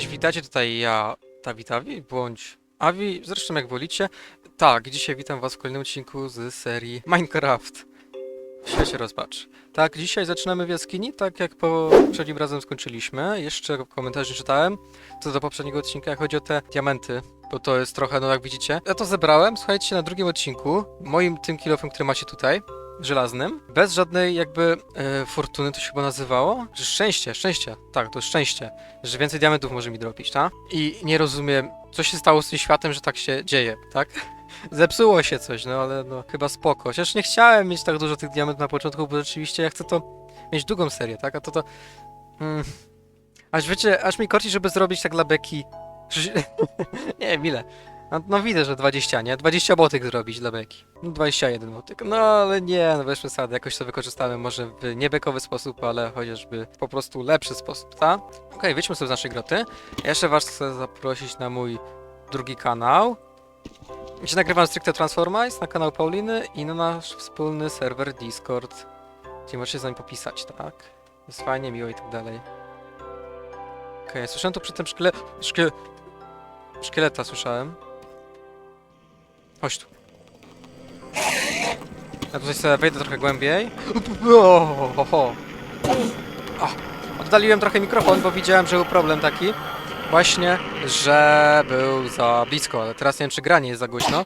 Cześć, witajcie tutaj ja, Tawitawi, bądź Avi, zresztą jak wolicie. Tak, dzisiaj witam was w kolejnym odcinku z serii Minecraft w świecie rozpacz. Tak, dzisiaj zaczynamy w jaskini, tak jak poprzednim razem skończyliśmy. Jeszcze komentarze czytałem, co do poprzedniego odcinka, jak chodzi o te diamenty, bo to jest trochę, no jak widzicie. Ja to zebrałem, słuchajcie, na drugim odcinku, moim tym kilofem, który macie tutaj, żelaznym, bez żadnej jakby e, fortuny, to się chyba nazywało? Że szczęście, szczęście, tak, to szczęście, że więcej diamentów może mi dropić, tak? I nie rozumiem, co się stało z tym światem, że tak się dzieje, tak? Zepsuło się coś, no ale no chyba spoko. Chociaż nie chciałem mieć tak dużo tych diamentów na początku, bo rzeczywiście ja chcę to mieć długą serię, tak? A to to... Mm, aż wiecie, aż mi korci, żeby zrobić tak dla beki... nie wiem. No, no widzę, że 20, nie? 20 botyk zrobić dla beki. No 21 botyk. No ale nie, no bez przesady. Jakoś to wykorzystamy może w niebekowy sposób, ale chociażby po prostu lepszy sposób, tak? Okej, wyjdźmy sobie z naszej groty. Ja jeszcze was chcę zaprosić na mój drugi kanał. Gdzie nagrywam stricte Transformice na kanał Pauliny i na nasz wspólny serwer Discord. Gdzie możecie z nami popisać, tak? Jest fajnie, miło i tak dalej. Okej, słyszałem tu przy tym szkiele... Szkie... Szkieleta słyszałem. Chodź tu. Ja tutaj sobie wejdę trochę głębiej. O, oddaliłem trochę mikrofon, bo widziałem, że był problem taki. Właśnie, że był za blisko, ale teraz nie wiem, czy granie jest za głośno.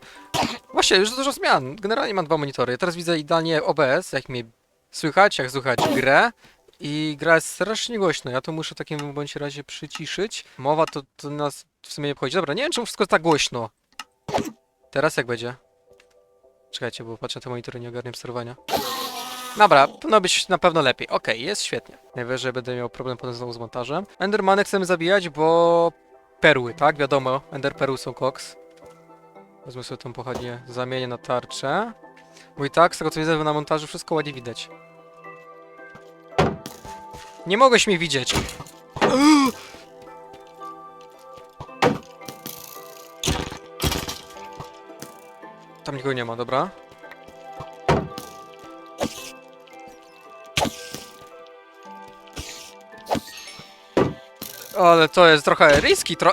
Właśnie, już dużo zmian. Generalnie mam dwa monitory. Teraz widzę idealnie OBS, jak mnie słychać, jak słychać grę. I gra jest strasznie głośno. Ja to muszę w takim bądź razie przyciszyć. Mowa to, to nas w sumie nie obchodzi. Dobra, nie wiem, czemu wszystko jest tak głośno. Teraz jak będzie? Czekajcie, bo patrzę na te monitory, nie ogarniam sterowania. Dobra, powinno być na pewno lepiej. Okej, jest świetnie. Najwyżej będę miał problem potem znowu z montażem. Endermany chcemy zabijać, bo... Perły, tak? Wiadomo, Ender perły są koks. Wezmę sobie tą pochodnię, zamienię na tarczę. Bo i tak, z tego co widzę na montażu, wszystko ładnie widać. Nie mogłeś mnie widzieć! Tam nikogo nie ma, dobra. Ale to jest trochę riski, tro...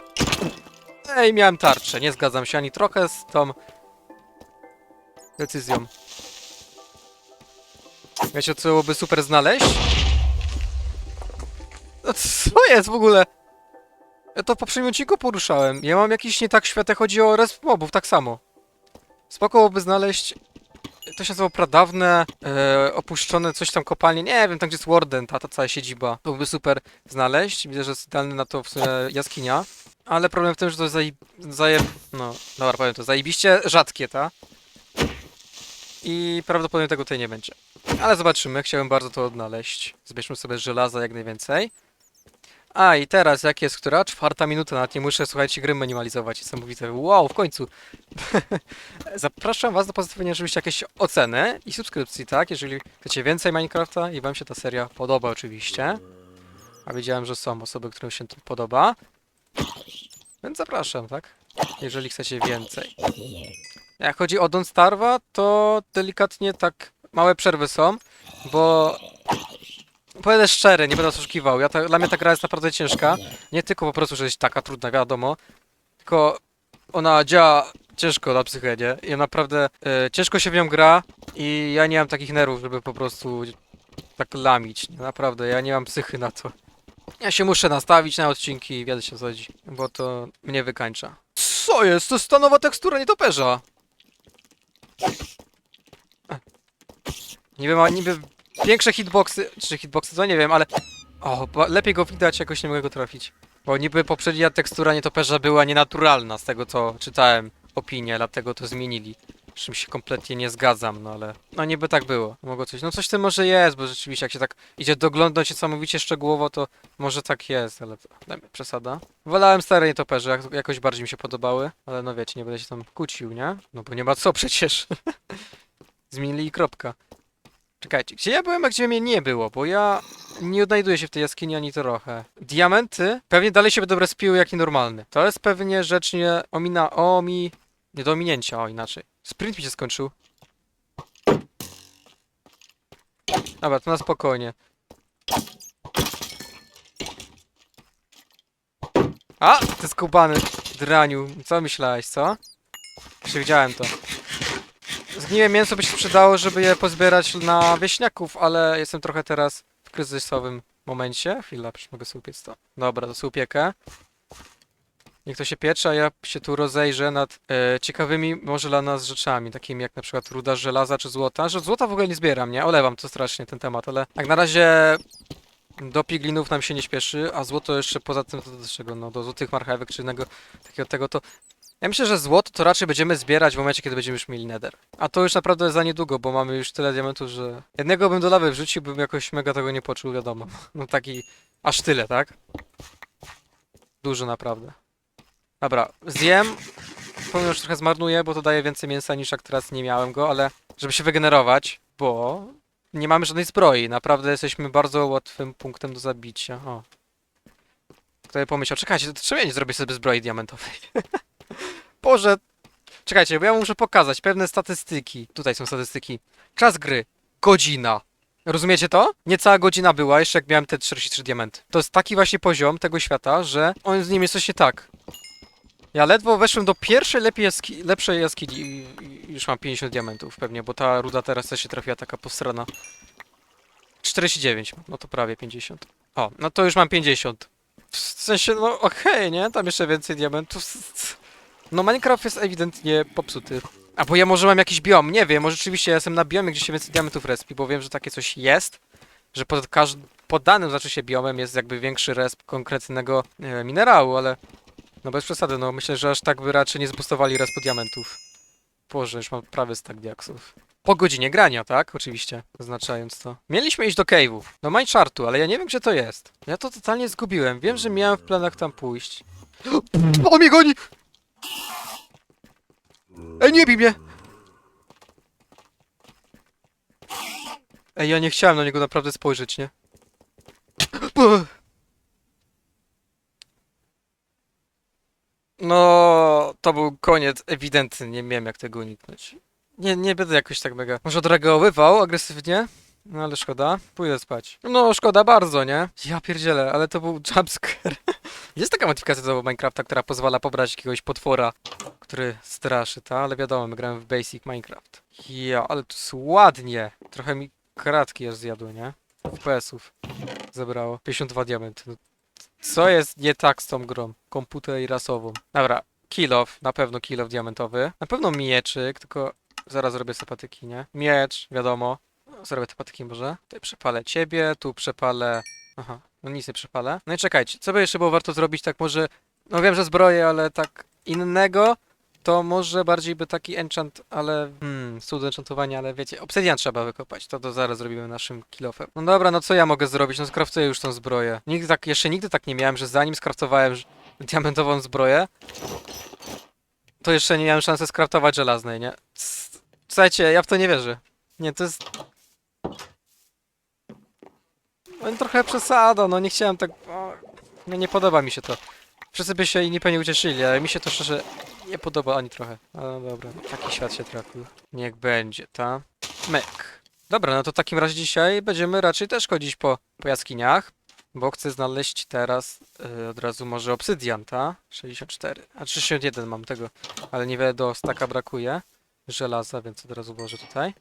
Ej, miałem tarczę, nie zgadzam się ani trochę z tą decyzją. Wiecie, co byłoby super znaleźć? No co jest w ogóle? Ja to w poprzednim odcinku poruszałem. Ja mam jakiś nie tak świat, jak chodzi o resp mobów, tak samo. Spoko byłoby znaleźć... To się nazywało pradawne, e, opuszczone coś tam kopalnie, nie wiem, tam gdzie jest Warden, ta, ta cała siedziba. To byłby super znaleźć, widzę, że jest idealny na to w sumie jaskinia. Ale problem w tym, że to zaje... zaje... no, dobra, powiem to, zajebiście rzadkie, ta? I prawdopodobnie tego tutaj nie będzie. Ale zobaczymy, chciałem bardzo to odnaleźć. Zbierzmy sobie żelaza jak najwięcej. A i teraz, jak jest która? Czwarta minuta, nawet nie muszę, słuchajcie, gry minimalizować. Niesamowite. Wow, w końcu. Zapraszam was do pozostawienia oczywiście jakieś oceny i subskrypcji, tak? Jeżeli chcecie więcej Minecrafta i wam się ta seria podoba oczywiście. A wiedziałem, że są osoby, którym się to podoba. Więc zapraszam, tak? Jeżeli chcecie więcej. Jak chodzi o Don't Starva, to delikatnie tak małe przerwy są, bo Powiem szczerze, nie będę oszukiwał. Ja ta, dla mnie ta gra jest naprawdę ciężka. Nie tylko po prostu, że jest taka trudna, wiadomo. Tylko ona działa ciężko na psychę, nie? I naprawdę e, ciężko się w nią gra i ja nie mam takich nerwów, żeby po prostu tak lamić. Nie? Naprawdę, ja nie mam psychy na to. Ja się muszę nastawić na odcinki i wiadomo się chodzi, bo to mnie wykańcza. Co jest? To jest ta tekstura nietoperza. Niby ma, niby większe hitboxy, czy hitboxy, to nie wiem, ale... O, lepiej go widać, jakoś nie mogę go trafić. Bo niby poprzednia tekstura nietoperza była nienaturalna, z tego co czytałem opinię, dlatego to zmienili. Z czym się kompletnie nie zgadzam, no ale... No niby tak było, mogło coś... No coś tym może jest, bo rzeczywiście jak się tak idzie doglądać się całkowicie szczegółowo, to może tak jest, ale. Dajmy, przesada. Wolałem stare nietoperze, jak, jakoś bardziej mi się podobały, ale no wiecie, nie będę się tam kłócił, nie? No bo nie ma co przecież. Zmienili i kropka. Czekajcie, gdzie ja byłem, a gdzie mnie nie było, bo ja nie odnajduję się w tej jaskini ani trochę. Diamenty pewnie dalej się będą respiły jak nienormalny. To jest pewnie rzecz nie omina... omi... nie do ominięcia, o inaczej. Sprint mi się skończył. Dobra, to na spokojnie. A, ty skubany draniu. Co myślałeś, co? Przewidziałem to. Zgniłe mięso by się przydało, żeby je pozbierać na wieśniaków, ale jestem trochę teraz w kryzysowym momencie. Chwila, przecież mogę sobie upiec to. Dobra, to sobie upiekę. Niech to się piecze, a ja się tu rozejrzę nad e, ciekawymi może dla nas rzeczami, takimi jak na przykład ruda żelaza czy złota. Że złota w ogóle nie zbieram, nie? Olewam to strasznie ten temat, ale jak na razie do piglinów nam się nie śpieszy, a złoto jeszcze poza tym to do czego? No do złotych marchewek czy innego takiego tego to... Ja myślę, że złoto to raczej będziemy zbierać w momencie, kiedy będziemy już mieli nether. A to już naprawdę za niedługo, bo mamy już tyle diamentów, że... Jednego bym do lawy wrzucił, bym jakoś mega tego nie poczuł, wiadomo. No taki... Aż tyle, tak? Dużo naprawdę. Dobra, zjem. Powiem, już trochę zmarnuję, bo to daje więcej mięsa niż jak teraz nie miałem go, ale żeby się wygenerować, bo nie mamy żadnej zbroi. Naprawdę jesteśmy bardzo łatwym punktem do zabicia. O. Kto by pomyślał, czekajcie, to czemu nie zrobię sobie zbroi diamentowej? Boże. Czekajcie, bo ja muszę pokazać pewne statystyki. Tutaj są statystyki. Czas gry. Godzina. Rozumiecie to? Niecała godzina była, jeszcze jak miałem te 43 diamenty. To jest taki właśnie poziom tego świata, że on z nim jest coś nie tak. Ja ledwo weszłem do pierwszej lepiej jaski lepszej jaskini i, już mam 50 diamentów pewnie, bo ta ruda teraz też się trafiła taka postrana. 49, no to prawie 50. O, no to już mam 50. W sensie, no okej, nie? Tam jeszcze więcej diamentów. No Minecraft jest ewidentnie popsuty. A bo ja może mam jakiś biom, nie wiem, może rzeczywiście ja jestem na biomie, gdzie się więcej diamentów respi, bo wiem, że takie coś jest, że pod, każd- pod danym znaczy się biomem jest jakby większy resp konkretnego e, minerału, ale no bez przesady, no myślę, że aż tak by raczej nie zbustowali respu diamentów. Boże, już mam prawie stack diaksów. Po godzinie grania, tak? Oczywiście, zaznaczając to. Mieliśmy iść do cave'u, do Minechartu, ale ja nie wiem, gdzie to jest. Ja to totalnie zgubiłem. Wiem, że miałem w planach tam pójść. On mnie goni! Ej, nie bij mnie! Ej, ja nie chciałem na niego naprawdę spojrzeć, nie? No, to był koniec ewidentny, nie wiem jak tego uniknąć. Nie, nie będę jakoś tak mega. Może odreagowywał agresywnie? No ale szkoda. Pójdę spać. No, szkoda bardzo, nie? Ja pierdzielę, ale to był jumpscare. Jest taka modyfikacja do Minecrafta, która pozwala pobrać jakiegoś potwora, który straszy, ta? Ale wiadomo, my gramy w Basic Minecraft. Ja, ale to jest ładnie. Trochę mi kratki aż zjadły, nie? FPS-ów zebrało. 52 diamenty. No, co jest nie tak z tą grą? Komputer i rasową. Dobra, kill off, na pewno kill off diamentowy. Na pewno mieczyk, tylko zaraz zrobię sobie patyki, nie? Miecz, wiadomo. Zrobię te patyki może. Tutaj przepalę ciebie, tu przepalę... Aha, no nic nie przepalę. No i czekajcie, co by jeszcze było warto zrobić tak może... No wiem, że zbroję, ale tak innego, to może bardziej by taki enchant, ale... Hmm, cud enchantowania, ale wiecie, obsydian trzeba wykopać, to to zaraz zrobimy naszym kilofem. No dobra, no co ja mogę zrobić? No skraftuję już tą zbroję. Nigdy tak, jeszcze nigdy tak nie miałem, że zanim skraftowałem diamentową zbroję, to jeszcze nie miałem szansy skraftować żelaznej, nie? Słuchajcie, ja w to nie wierzę. Nie, to jest... No trochę przesada, no nie chciałem tak... No nie podoba mi się to. Wszyscy by się inni pewnie ucieszyli, ale mi się to szczerze nie podoba ani trochę. No dobra, taki świat się trafił. Niech będzie, ta? Myk. Dobra, no to w takim razie dzisiaj będziemy raczej też chodzić po, po jaskiniach, bo chcę znaleźć teraz y, od razu może obsydian, ta? 64. A 61 mam tego, ale niewiele do staka brakuje. Żelaza, więc od razu włożę tutaj.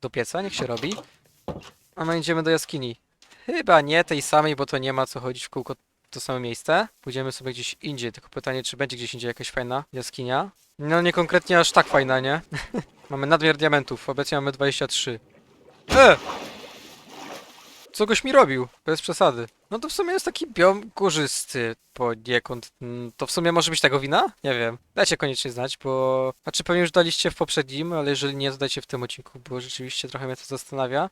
Do pieca, niech się robi. A my idziemy do jaskini. Chyba nie tej samej, bo to nie ma co chodzić w kółko to samo miejsce. Pójdziemy sobie gdzieś indziej, tylko pytanie, czy będzie gdzieś indziej jakaś fajna jaskinia. No nie konkretnie aż tak fajna, nie? mamy nadmiar diamentów, obecnie mamy 23. E! Co goś mi robił? Bez przesady. No to w sumie jest taki biom górzysty poniekąd. Mm, To w sumie może być tego wina? Nie wiem. Dajcie koniecznie znać, bo... Znaczy pewnie już daliście w poprzednim, ale jeżeli nie, to dajcie w tym odcinku, bo rzeczywiście trochę mnie to zastanawia.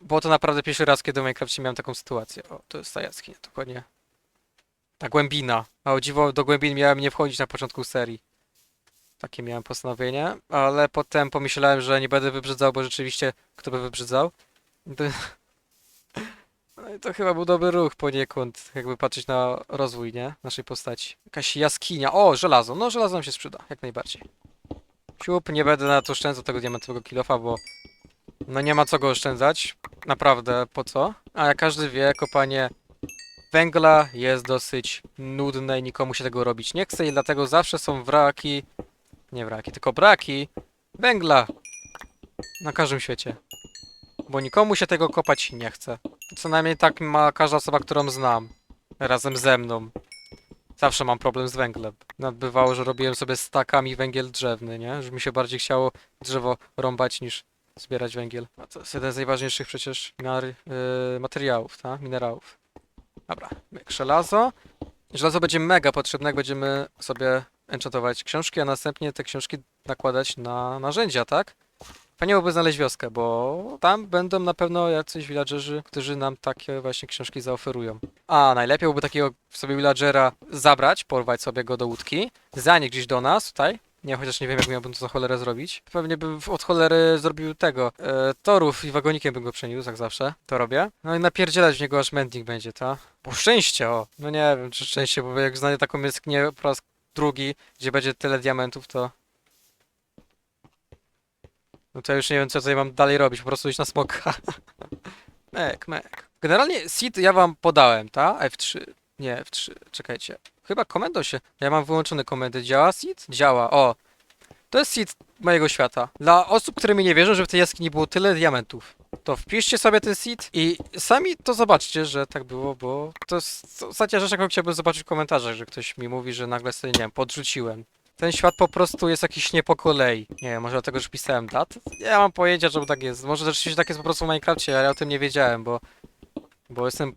Było to naprawdę pierwszy raz, kiedy w Minecrafcie miałem taką sytuację. O, to jest ta jaskinia, dokładnie. Ta głębina. A o dziwo, do głębin miałem nie wchodzić na początku serii. Takie miałem postanowienie, ale potem pomyślałem, że nie będę wybrzydzał, bo rzeczywiście kto by wybrzydzał? No i to chyba był dobry ruch poniekąd, jakby patrzeć na rozwój, nie? Naszej postaci. Jakaś jaskinia. O, żelazo. No, żelazo nam się sprzyda, jak najbardziej. Siup, nie będę na to oszczędzał tego diamentowego kilofa, bo no nie ma co go oszczędzać. Naprawdę, po co? A jak każdy wie, kopanie węgla jest dosyć nudne i nikomu się tego robić nie chce i dlatego zawsze są wraki, nie wraki, tylko braki węgla na każdym świecie. Bo nikomu się tego kopać nie chce. Co najmniej tak ma każda osoba, którą znam. Razem ze mną. Zawsze mam problem z węglem. Nawet bywało, że robiłem sobie stakami węgiel drzewny, nie? Że mi się bardziej chciało drzewo rąbać niż zbierać węgiel. A to jest jeden z najważniejszych przecież miar, yy, materiałów, tak? Minerałów. Dobra, żelazo. Żelazo będzie mega potrzebne, jak będziemy sobie enchantować książki, a następnie te książki nakładać na narzędzia, tak? Fajnie byłoby znaleźć wioskę, bo tam będą na pewno jacyś villagerzy, którzy nam takie właśnie książki zaoferują. A najlepiej byłoby takiego sobie villagera zabrać, porwać sobie go do łódki, zanieść gdzieś do nas tutaj. Nie, chociaż nie wiem, jak miałbym to za cholerę zrobić. Pewnie bym od cholery zrobił tego, e, torów i wagonikiem bym go przeniósł, jak zawsze. To robię. No i napierdzielać w niego aż mending będzie, ta? Bo szczęście, o! No nie wiem, czy szczęście, bo jak znajdę taką jaskinię po raz drugi, gdzie będzie tyle diamentów, to... No to ja już nie wiem, co tutaj mam dalej robić, po prostu iść na smoka. mek, mek. Generalnie seed ja wam podałem, ta? F3. Nie, F3. Czekajcie. Chyba komendą się... Ja mam wyłączone komendy. Działa seed? Działa, o. To jest seed mojego świata. Dla osób, które mi nie wierzą, że w tej jaskini było tyle diamentów, to wpiszcie sobie ten seed i sami to zobaczcie, że tak było, bo to jest ostatnia rzecz, jaką chciałbym zobaczyć w komentarzach, że ktoś mi mówi, że nagle sobie, nie wiem, podrzuciłem. Ten świat po prostu jest jakiś nie po kolei. Nie wiem, może dlatego, że pisałem dat? Ja mam pojęcia, że tak jest. Może rzeczywiście tak jest po prostu w Minecrafcie, ale ja o tym nie wiedziałem, bo... Bo jestem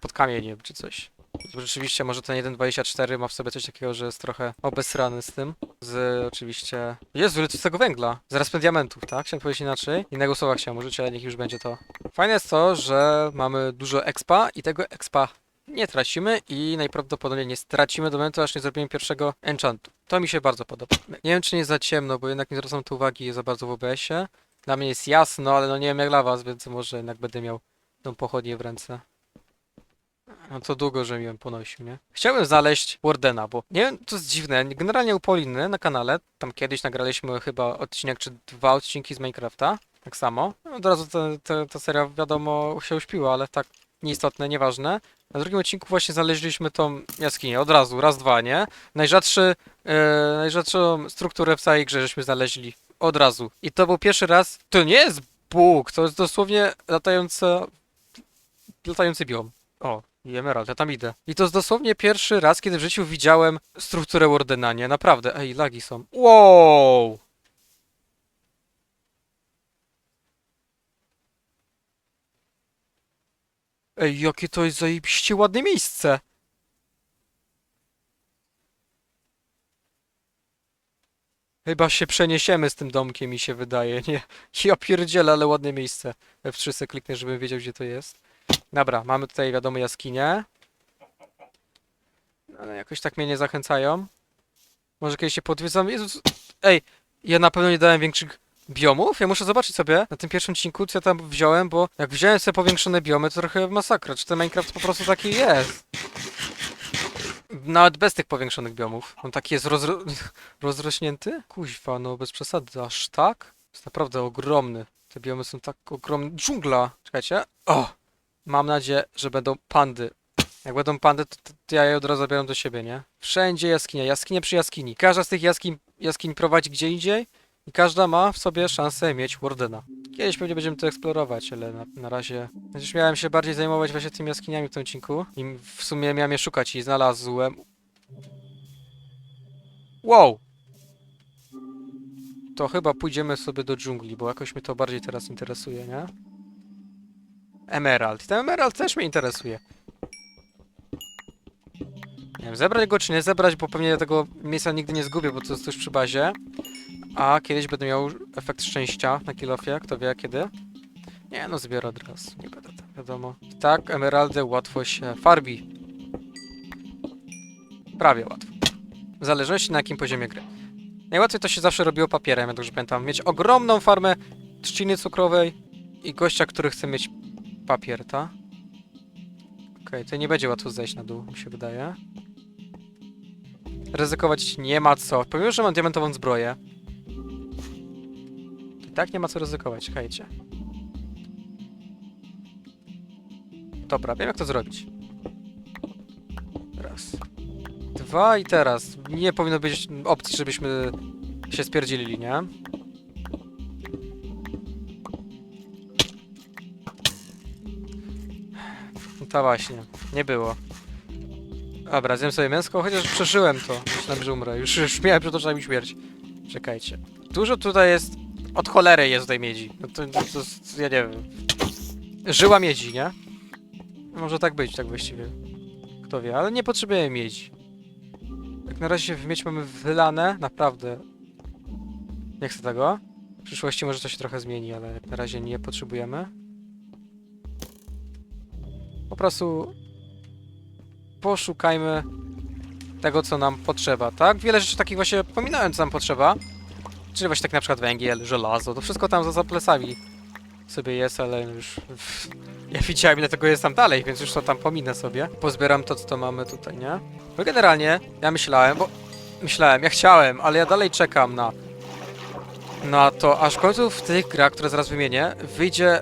pod kamieniem, czy coś. Rzeczywiście, może ten 1.24 ma w sobie coś takiego, że jest trochę obesrany z tym. Z oczywiście... Jezu, ile tego węgla? Zaraz diamentów, tak? Chciałem powiedzieć inaczej. Innego słowa chciałem użyć, ale niech już będzie to. Fajne jest to, że mamy dużo expa i tego expa nie tracimy i najprawdopodobniej nie stracimy do momentu, aż nie zrobimy pierwszego enchantu. To mi się bardzo podoba. Nie wiem, czy nie jest za ciemno, bo jednak nie zwracam tu uwagi za bardzo w OBS-ie. Dla mnie jest jasno, ale no nie wiem jak dla was, więc może jednak będę miał tą pochodnię w ręce. No to długo, że ją ponosił, nie? Chciałbym znaleźć Wardena, bo nie wiem, to jest dziwne. Generalnie u Poliny na kanale, tam kiedyś nagraliśmy chyba odcinek czy dwa odcinki z Minecrafta, tak samo. No, od razu ta, ta, ta seria, wiadomo, się uśpiła, ale tak nieistotne, nieważne. Na drugim odcinku właśnie znaleźliśmy tą jaskinię, od razu, raz, dwa, nie? Najrzadszy, e, najrzadszą strukturę w całej grze żeśmy znaleźli, od razu. I to był pierwszy raz, to nie jest Bóg, to jest dosłownie latająca, latający biom. O, i emerald, ja tam idę. I to jest dosłownie pierwszy raz, kiedy w życiu widziałem strukturę Wardena, nie? Naprawdę, ej, lagi są. Wow! Ej, jakie to jest zajebiście ładne miejsce! Chyba się przeniesiemy z tym domkiem, mi się wydaje, nie? Ja pierdzielę, ale ładne miejsce. F3 se kliknę, żebym wiedział, gdzie to jest. Dobra, mamy tutaj, wiadomo, jaskinię. Ale jakoś tak mnie nie zachęcają. Może kiedyś się podwiedzam. Jezus, ej, ja na pewno nie dałem większych biomów? Ja muszę zobaczyć sobie na tym pierwszym odcinku, co ja tam wziąłem, bo jak wziąłem sobie powiększone biomy, to trochę masakra. Czy ten Minecraft po prostu taki jest? Nawet bez tych powiększonych biomów. On taki jest rozro rozrośnięty? Kuźwa, no bez przesady, aż tak? Jest naprawdę ogromny. Te biomy są tak ogromne. Dżungla! Czekajcie. O! Mam nadzieję, że będą pandy. Jak będą pandy, to, to, ja je od razu zabieram do siebie, nie? Wszędzie jaskinia, jaskinie przy jaskini. Każda z tych jaskiń, jaskiń prowadzi gdzie indziej i każda ma w sobie szansę mieć Wardena. Kiedyś pewnie będziemy to eksplorować, ale na, na razie... Już miałem się bardziej zajmować właśnie tymi jaskiniami w tym odcinku i w sumie miałem je szukać i znalazłem... Wow! To chyba pójdziemy sobie do dżungli, bo jakoś mnie to bardziej teraz interesuje, nie? Emerald. Ten emerald też mnie interesuje. Nie wiem, zebrać go czy nie zebrać, bo pewnie tego miejsca nigdy nie zgubię, bo to jest tuż przy bazie. A kiedyś będę miał efekt szczęścia na kilofie, kto wie kiedy. Nie no, zbiorę od razu, nie będę tam, wiadomo. I tak, emeraldy łatwo się farbi. Prawie łatwo. W zależności na jakim poziomie gry. Najłatwiej to się zawsze robiło papierem, jak dobrze pamiętam. Mieć ogromną farmę trzciny cukrowej i gościa, który chce mieć papier, ta? Okej, to nie będzie łatwo zejść na dół, mi się wydaje. Ryzykować nie ma co. Pomimo, że mam diamentową zbroję. I tak nie ma co ryzykować, czekajcie. Dobra, wiem jak to zrobić. Raz. Dwa i teraz. Nie powinno być opcji, żebyśmy się spierdzielili, nie? To właśnie, nie było. Dobra, zjem sobie mięsko, chociaż przeżyłem to. Myślałem, że umrę. Już, już miałem przed oczami śmierć. Czekajcie. Dużo tutaj jest... Od cholery jest tutaj miedzi. No to, to, to jest- ja nie wiem. Żyła miedzi, nie? Może tak być, tak właściwie. Kto wie, ale nie potrzebujemy miedzi. Jak na razie w miedź mamy wylane, naprawdę. Nie chcę tego. W przyszłości może to się trochę zmieni, ale na razie nie potrzebujemy. Po prostu poszukajmy tego, co nam potrzeba, tak? Wiele rzeczy takich właśnie pominąłem, co nam potrzeba. Czyli właśnie tak na przykład węgiel, żelazo, to wszystko tam za, za plecami sobie jest, ale już... Ja widziałem, ile tego jest tam dalej, więc już to tam pominę sobie. Pozbieram to, co to mamy tutaj, nie? No generalnie, ja myślałem, bo... Myślałem, ja chciałem, ale ja dalej czekam na... Na to, aż w końcu w tych grach, które zaraz wymienię, wyjdzie...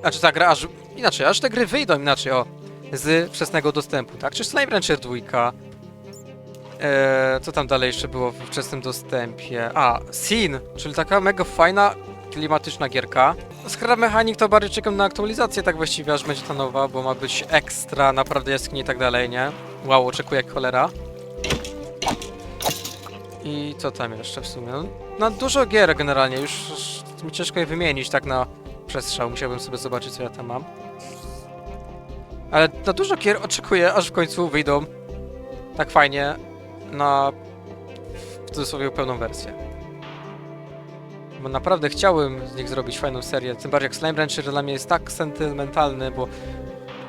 Znaczy ta gra, aż... Inaczej, aż te gry wyjdą inaczej, o. Z wczesnego dostępu, tak? Czy Slime Rancher 2, Eee, co tam dalej jeszcze było w wczesnym dostępie? A, Sin, czyli taka mega fajna, klimatyczna gierka. Scrap Mechanic to bardziej czekam na aktualizację, tak właściwie, aż będzie ta nowa, bo ma być ekstra, naprawdę jaskinie i tak dalej, nie? Wow, oczekuję jak cholera. I co tam jeszcze w sumie? No, na dużo gier generalnie, już, już mi ciężko je wymienić tak na przestrzał, musiałbym sobie zobaczyć co ja tam mam. Ale na dużo gier oczekuję, aż w końcu wyjdą tak fajnie na w cudzysłowie pełną wersję. Bo naprawdę chciałem z nich zrobić fajną serię, tym bardziej jak Slime Rancher dla mnie jest tak sentymentalny, bo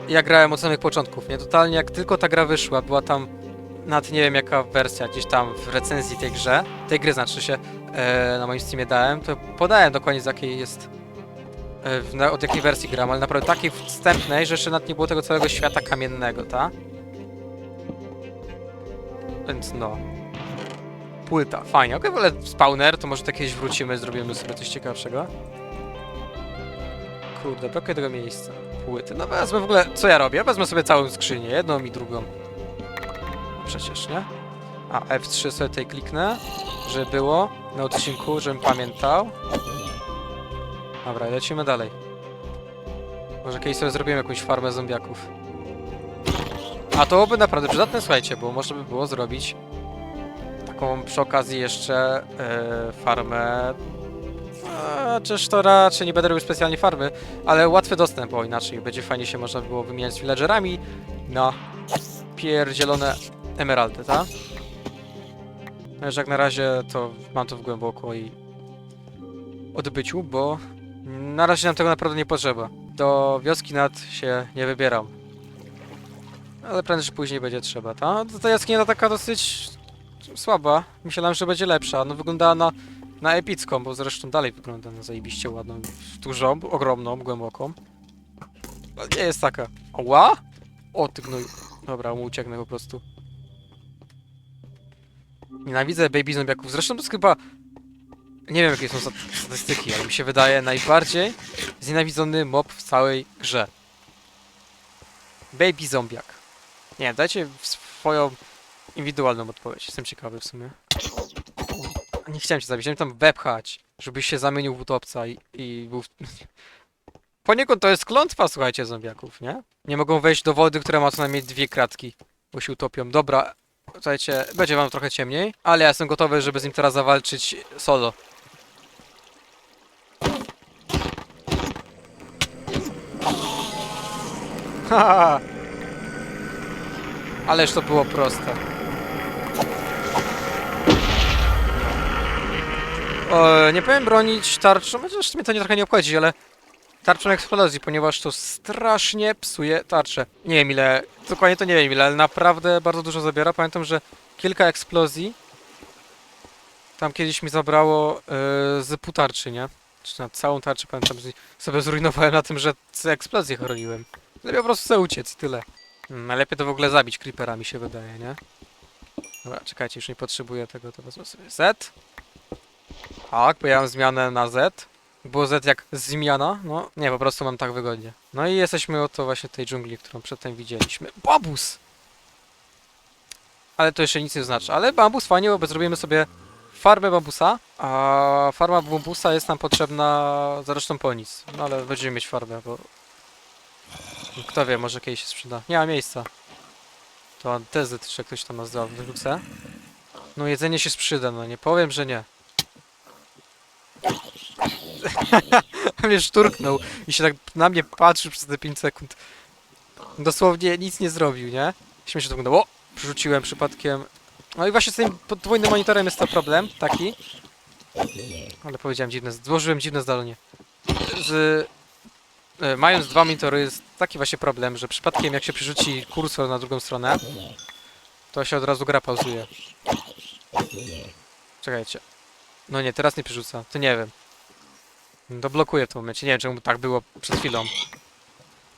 ja grałem od samych początków, nie? Totalnie jak tylko ta gra wyszła, była tam nawet nie wiem jaka wersja gdzieś tam w recenzji tej grze, tej gry znaczy się, e, na moim Steamie dałem, to podałem dokładnie z jakiej jest na, od jakiej wersji gram, ale naprawdę takiej wstępnej, że jeszcze nawet nie było tego całego świata kamiennego, ta? Więc no. Płyta, fajnie. Okej, ale spawner, to może tak kiedyś wrócimy, zrobimy sobie coś ciekawszego. Kurde, brakuje tego miejsca. Płyty. No wezmę w ogóle, co ja robię? Wezmę sobie całą skrzynię, jedną i drugą. Przecież, nie? A, F3 sobie tutaj kliknę, żeby było na odcinku, żebym pamiętał. Dobra, lecimy dalej. Może kiedyś sobie zrobimy jakąś farmę zombiaków. A to byłoby naprawdę przydatne, słuchajcie, bo można by było zrobić taką przy okazji jeszcze e, farmę. A, Czyż to raczej nie będę robił specjalnie farmy, ale łatwy dostęp, bo inaczej będzie fajnie się można było wymieniać z villagerami na pierdzielone emeraldy, tak? Także jak na razie to mam to w głęboko i odbyciu, bo na razie nam tego naprawdę nie potrzeba. Do wioski nad się nie wybieram. Ale prędzej czy później będzie trzeba, ta? To ta jaskinia taka dosyć słaba. Myślałem, że będzie lepsza. No wyglądała na, na epicką, bo zresztą dalej wygląda na zajebiście ładną. Dużą, ogromną, głęboką. Ale nie jest taka. Oła? O, ty. Dobra, mu ucieknę po prostu. Nienawidzę baby zombiaków. Zresztą to jest chyba... Nie wiem jakie są sta- statystyki, ale mi się wydaje najbardziej znienawidzony mob w całej grze. Baby zombiak. Nie dajcie swoją indywidualną odpowiedź. Jestem ciekawy w sumie. Nie chciałem cię zabić, chciałem tam wepchać, żebyś się zamienił w utopca i, i był... Poniekąd to jest klątwa, słuchajcie, zombiaków, nie? Nie mogą wejść do wody, która ma co najmniej dwie kratki, bo się utopią. Dobra, słuchajcie, będzie wam trochę ciemniej, ale ja jestem gotowy, żeby z nim teraz zawalczyć solo. Haha! Ależ to było proste. O, nie powiem bronić tarczą, chociaż mnie to nie, trochę nie obchodzi, ale tarczą eksplozji, ponieważ to strasznie psuje tarczę. Nie wiem ile, dokładnie to nie wiem ile, ale naprawdę bardzo dużo zabiera. Pamiętam, że kilka eksplozji tam kiedyś mi zabrało yy, z pół tarczy, nie? Czy na całą tarczę pamiętam, że sobie zrujnowałem na tym, że z eksplozji chroniłem. Lepiej po prostu sobie uciec tyle. Hmm, najlepiej to w ogóle zabić creepera, mi się wydaje, nie? Dobra, czekajcie, już nie potrzebuję tego, to wezmę sobie Z. Tak, mam zmianę na Z. Było Z jak zmiana, no nie, po prostu mam tak wygodnie. No i jesteśmy oto właśnie tej dżungli, którą przedtem widzieliśmy. Babus! ale to jeszcze nic nie znaczy. Ale bambus fajnie, bo zrobimy sobie farmę bambusa, a farma bambusa jest nam potrzebna zresztą po nic. No ale będziemy mieć farmę, bo kto wie, może kiedyś się sprzyda. Nie ma miejsca. To antezy czy ktoś tam nazwał, wyrzucę. No jedzenie się sprzyda, no nie powiem, że nie. mnie szturknął i się tak na mnie patrzy przez te 5 sekund. Dosłownie nic nie zrobił, nie? Śmiesznie to wyglądało. O! Przerzuciłem przypadkiem. No i właśnie z tym podwójnym monitorem jest to problem, taki. Ale powiedziałem dziwne, złożyłem dziwne zdalnie. Z... e, Mając dwa monitory jest taki właśnie problem, że przypadkiem jak się przerzuci kursor na drugą stronę, to się od razu gra pauzuje. Czekajcie. No nie, teraz nie przerzuca, to nie wiem. To blokuję w tym momencie, nie wiem czemu tak było przed chwilą.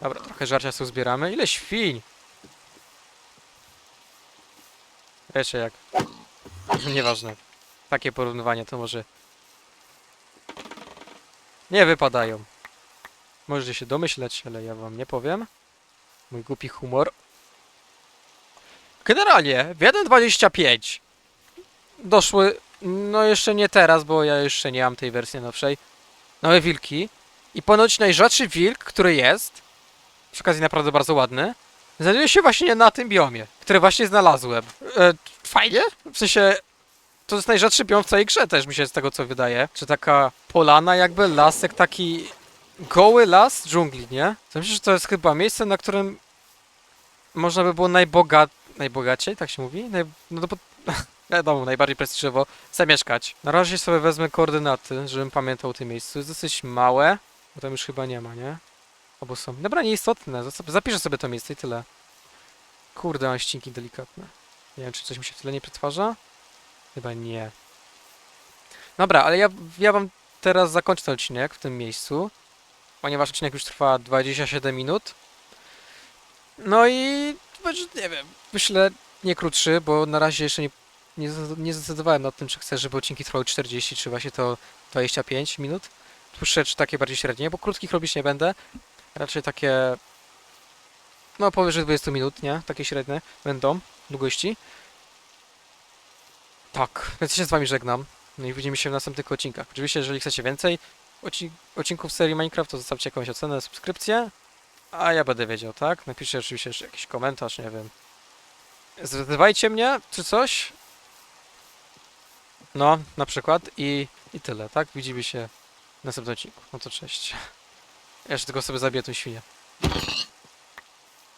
Dobra, trochę żarcia sobie zbieramy. Ile świń! Wiecie jak. Nieważne. Takie porównywanie to może... Nie wypadają. Możecie się domyśleć, ale ja wam nie powiem. Mój głupi humor. Generalnie w 1.25 doszły, no jeszcze nie teraz, bo ja jeszcze nie mam tej wersji nowszej, nowe wilki. I ponoć najrzadszy wilk, który jest, przy okazji naprawdę bardzo ładny, znajduje się właśnie na tym biomie, który właśnie znalazłem. E, fajnie? W sensie, to jest najrzadszy biom w całej grze też, mi się z tego co wydaje. Czy taka polana jakby, lasek taki goły las dżungli, nie? To myślę, że to jest chyba miejsce, na którym można by było najbogat... najbogaciej, tak się mówi? Naj... No to po... wiadomo, najbardziej prestiżowo zamieszkać. Na razie sobie wezmę koordynaty, żebym pamiętał o tym miejscu. Jest dosyć małe, bo tam już chyba nie ma, nie? Albo są. Dobra, nieistotne. Zapiszę sobie to miejsce i tyle. Kurde, mam ścinki delikatne. Nie wiem, czy coś mi się w tyle nie przetwarza? Chyba nie. Dobra, ale ja, ja wam teraz zakończę ten odcinek w tym miejscu, ponieważ odcinek już trwa 27 minut. No i nie wiem, myślę nie krótszy, bo na razie jeszcze nie, nie, nie zdecydowałem nad tym, czy chcę, żeby odcinki trwały 40, czy właśnie to 25 minut. Dłuższe, czy takie bardziej średnie, bo krótkich robić nie będę. Raczej takie, no powyżej 20 minut, nie? Takie średnie będą długości. Tak, więc się z wami żegnam. No i widzimy się w następnych odcinkach. Oczywiście, jeżeli chcecie więcej odci- odcinków serii Minecraft, to zostawcie jakąś ocenę, subskrypcję. A ja będę wiedział, tak? Napiszcie oczywiście jeszcze jakiś komentarz, nie wiem. Zwyzywajcie mnie, czy coś. No, na przykład. I, I tyle, tak? Widzimy się w następnym odcinku. No to cześć. Ja jeszcze tylko sobie zabiję tą świnię.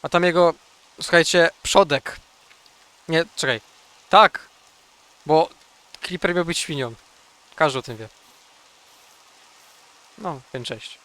A tam jego, słuchajcie, przodek. Nie, czekaj. Tak! Bo Creeper miał być świnią. Każdy o tym wie. No, więc cześć.